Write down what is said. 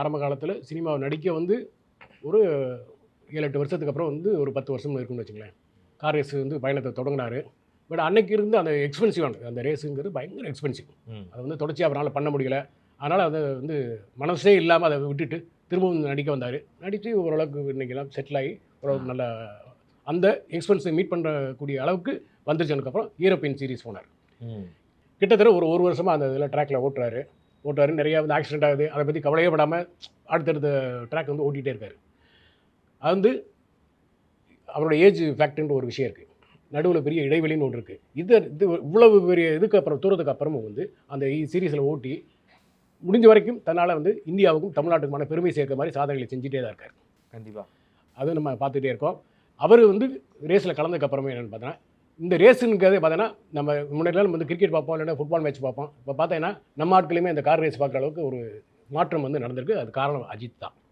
ஆரம்ப காலத்தில் சினிமாவை நடிக்க வந்து ஒரு ஏழு எட்டு வருஷத்துக்கு அப்புறம் வந்து ஒரு பத்து வருஷம் இருக்குன்னு வச்சுங்களேன் கார் ரேஸ் வந்து பயணத்தை தொடங்கினாரு. பட் அன்னைக்கு இருந்து அந்த எக்ஸ்பென்சிவானது அந்த ரேஸுங்கிறது பயங்கர எக்ஸ்பென்சிவ். அதை வந்து தொடர்ச்சி அவரால் பண்ண முடியல. அதனால் அதை வந்து மனசே இல்லாமல் அதை விட்டுட்டு திரும்பவும் நடிக்க வந்தார். நடித்து ஓரளவுக்கு இன்றைக்கெல்லாம் செட்டில் ஆகி ஓரளவுக்கு நல்ல அந்த எக்ஸ்பென்ஸை மீட் பண்ணக்கூடிய அளவுக்கு வந்துருச்சதுக்கப்புறம் யூரோப்பியன் சீரிஸ் போனார். கிட்டத்தட்ட ஒரு ஒரு வருஷமாக அந்த இதில் ட்ராக்ல ஓட்டுறாரு. ஓட்டுறாரு நிறையா வந்து ஆக்சிடென்ட் ஆகுது. அதை பற்றி கவலையே படாமல் அடுத்தடுத்த ட்ராக் வந்து ஓட்டிகிட்டே இருக்காரு. அது வந்து அவரோட ஏஜ் ஃபேக்ட்ன்ற ஒரு விஷயம் இருக்குது நடுவில் பெரிய இடைவெளின்னு ஒன்று இருக்குது இது இது இவ்வளவு பெரிய இதுக்கு அப்புறம் தூரத்துக்கு அப்புறமும் வந்து அந்த சீரீஸில் ஓட்டி முடிஞ்ச வரைக்கும் தன்னால் வந்து இந்தியாவுக்கும் தமிழ்நாட்டுக்குமான பெருமை சேர்க்க மாதிரி சாதனைகளை செஞ்சுட்டே தான் இருக்கார். கண்டிப்பா. அது நம்ம பார்த்துட்டே இருக்கோம். அவர் வந்து ரேஸில் கலந்ததுக்கு அப்புறமே என்னென்னு பார்த்தோன்னா இந்த ரேஸுங்கிறது பார்த்தோன்னா நம்ம முன்னாடிலாம் நம்ம வந்து கிரிக்கெட் பார்ப்போம் இல்லைன்னா ஃபுட்பால் மேட்ச் பார்ப்போம். இப்போ பார்த்தீங்கன்னா நம்ம ஆட்களையுமே இந்த கார் ரேஸ் பார்க்குற அளவுக்கு ஒரு மாற்றம் வந்து நடந்திருக்கு. அது காரணம் அஜித் தான்.